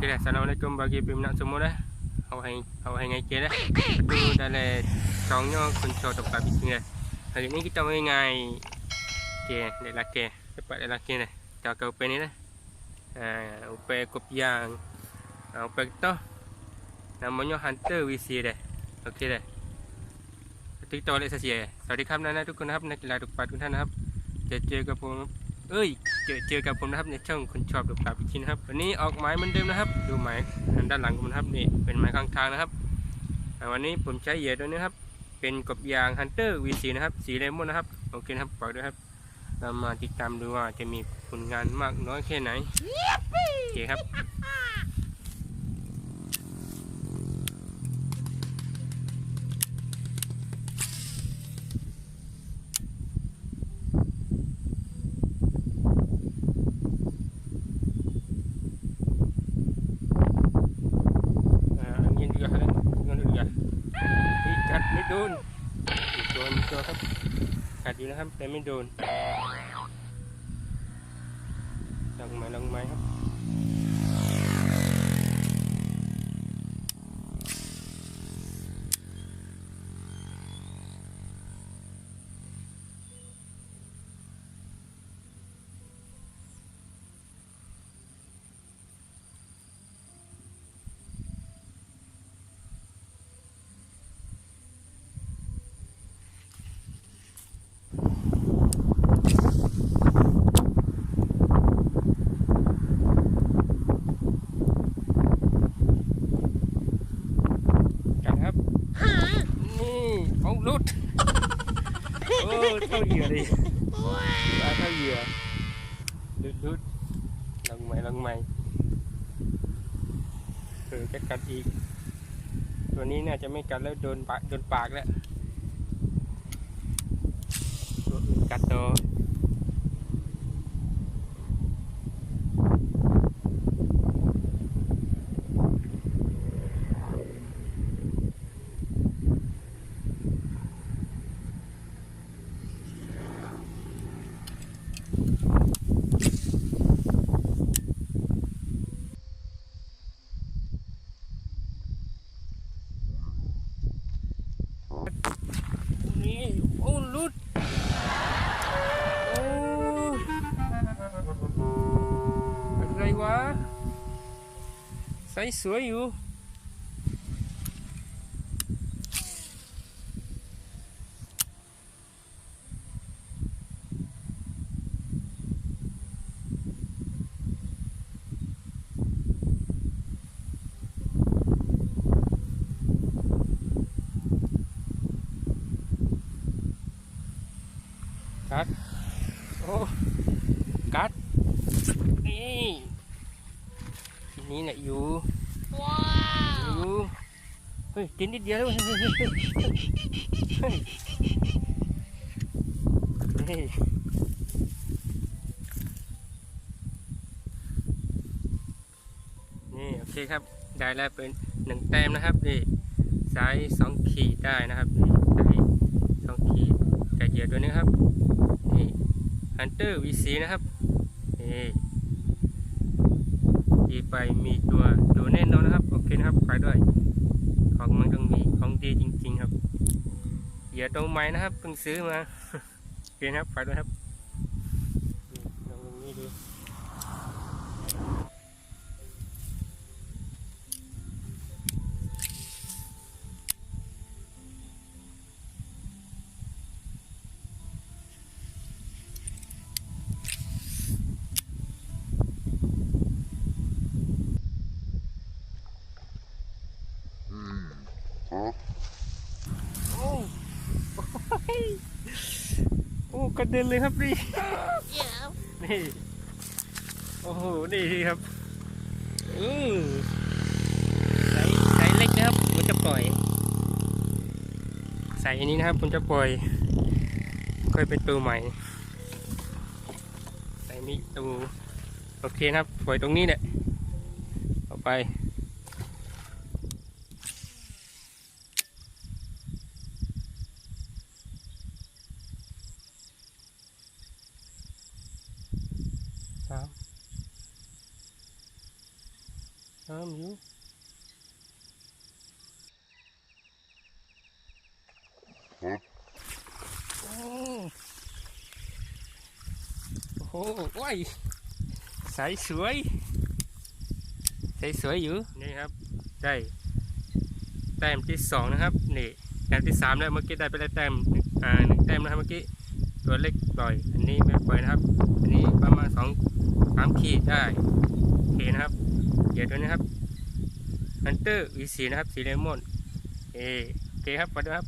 Okey dah. Assalamualaikum bagi peminat semua dah. Awak hai awak hai ngai dah. Itu dalam songnya kunci tempat bising dah. Hari ni kita main ngai okey dek laki. Cepat dek laki dah. Kita ke upai ni dah. Ha, upai kopiang. Ha, upai kita namanya Hunter WC dah. Okey dah. Lepas tu kita balik sesi eh. สวัสดีครับนะนะทุกคนนะครับนักกีฬาทุกฝ่ายทุกท่านนะครับ จะเจอกับผม เอ้ยเจอเจอกับผมนะครับในช่องคนชอบดูปลาพิชินนะครับ วันนี้ออกหมายเหมือนเดิมนะครับ ดูหมายด้านหลังผมนะครับนี่เป็นหมายข้างทางนะครับอ่าวันนี้ผมใช้เหยื่อตัวนี้นะครับ เป็นกบยางฮันเตอร์วีสีนะครับ สีเลมอนนะครับโอเคนะครับฝากด้วยครับ เรามาติดตามดูว่าจะมีผลงานมากน้อยแค่ไหนโอเคครับ โดนโดนตัวอีกตัวครับกัดอยู่นะครับ แต่ไม่โดนลองไม้ลองไม้ครับกัดครับนี่เอาหลุดโอ้ เท่าเหยื่อเลยปลาเท่าเหยื่อหลุดหลุดลองไม้ลองไม้เออจะกัดอีก ตัวนี้น่าจะไม่กัดแล้วโดนปากโดนปากแล้วตัวอื่นกัดต่อ นี่ โอ้ลุดโอ้อะไรวะใสสวยอยู่ กัดโอ้กัดนี่ทีนี้แหละอยู่อยู่เฮ้ยกินนิดเดียวแล้วเฮ้ยเฮ้ยเฮ้ยเฮ้ยเฮ้ยนี่โอเคครับได้แล้วเป็นหนึ่งแต้มนะครับนี่ไซส์สองขีดได้นะครับนี่ไซส์สองขีดแต่เหยื่อตัวนี้ครับนี่ ฮันเตอร์วีซีนะครับนี่ดีไปมีตัวตัวแน่นอนนะครับ โอเคนะครับไปด้วย ของมันต้องมีของดีจริง ๆ ครับเหยื่อตรงไม้นะครับเพิ่งซื้อมาโอเคนครับไปด้วยครับลองตรงนี้ดู กระเด็นเลยครับนี่นี่ โอ้โห นี่ครับ อือใส่ใส่เล็กนะครับผมจะปล่อย ใส่อันนี้นะครับผมจะปล่อย ค่อยเป็นตัวใหม่ ใส่นี่ตัวโอเคนะครับ ปล่อยตรงนี้เนี่ยต่อไป สามเริ่มอยู่โอ้โอ้โหว้ายใสสวยใสสวยอยู่ นี่ครับ ได้แต้มที่สองนะครับ นี่แต้มที่สามแล้วเมื่อกี้ได้ไปแล้วแต้มหนึ่งอ่าหนึ่งแต้มนะครับเมื่อกี้ ตัวเล็กปล่อย อันนี้ไม่ปล่อยนะครับ อันนี้ประมาณสอง ที่ได้โอเคนะครับเดี๋ยวตัวนี้ครับฮันเตอร์วีสีนะครับสีเลมอนเอโอเคครับไปดูครับ